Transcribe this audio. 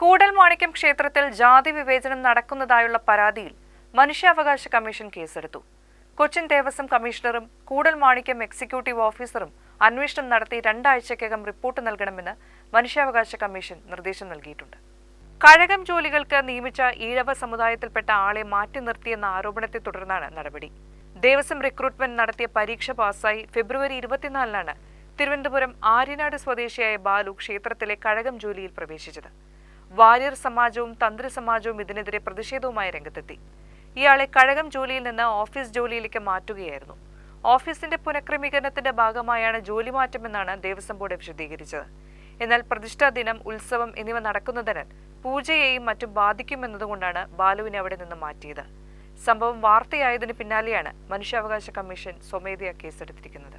കൂടൽമാണിക്യം ക്ഷേത്രത്തിൽ ജാതി വിവേചനം നടക്കുന്നതായുള്ള പരാതിയിൽ മനുഷ്യാവകാശ കമ്മീഷൻ കേസെടുത്തു. കൊച്ചിൻ ദേവസ്വം കമ്മീഷണറും കൂടൽമാണിക്യം എക്സിക്യൂട്ടീവ് ഓഫീസറും അന്വേഷണം നടത്തി രണ്ടാഴ്ചക്കകം റിപ്പോർട്ട് നൽകണമെന്ന് മനുഷ്യാവകാശ കമ്മീഷൻ നിർദ്ദേശം നൽകിയിട്ടുണ്ട്. കഴകം ജോലികൾക്ക് നിയമിച്ച ഈഴവ സമുദായത്തിൽപ്പെട്ട ആളെ മാറ്റി നിർത്തിയെന്ന ആരോപണത്തെ തുടർന്നാണ് നടപടി. ദേവസ്വം റിക്രൂട്ട്മെന്റ് നടത്തിയ പരീക്ഷ പാസ്സായി ഫെബ്രുവരി ഇരുപത്തിനാലിനാണ് തിരുവനന്തപുരം ആര്യനാട് സ്വദേശിയായ ബാലു ക്ഷേത്രത്തിലെ കഴകം ജോലിയിൽ പ്രവേശിച്ചത്. വാര്യർ സമാജവും തന്ത്രി സമാജവും ഇതിനെതിരെ പ്രതിഷേധവുമായി രംഗത്തെത്തി. ഇയാളെ കഴകം ജോലിയിൽ നിന്ന് ഓഫീസ് ജോലിയിലേക്ക് മാറ്റുകയായിരുന്നു. ഓഫീസിന്റെ പുനഃക്രമീകരണത്തിന്റെ ഭാഗമായാണ് ജോലി മാറ്റമെന്നാണ് ദേവസ്വം ബോർഡ് വിശദീകരിച്ചത്. എന്നാൽ പ്രതിഷ്ഠാ ദിനം ഉത്സവം എന്നിവ നടക്കുന്നതിനാൽ പൂജയെയും മറ്റും ബാധിക്കുമെന്നതുകൊണ്ടാണ് ബാലുവിനെ അവിടെ നിന്ന് മാറ്റിയത്. സംഭവം വാർത്തയായതിനു പിന്നാലെയാണ് മനുഷ്യാവകാശ കമ്മീഷൻ സ്വമേധയാ കേസെടുത്തിരിക്കുന്നത്.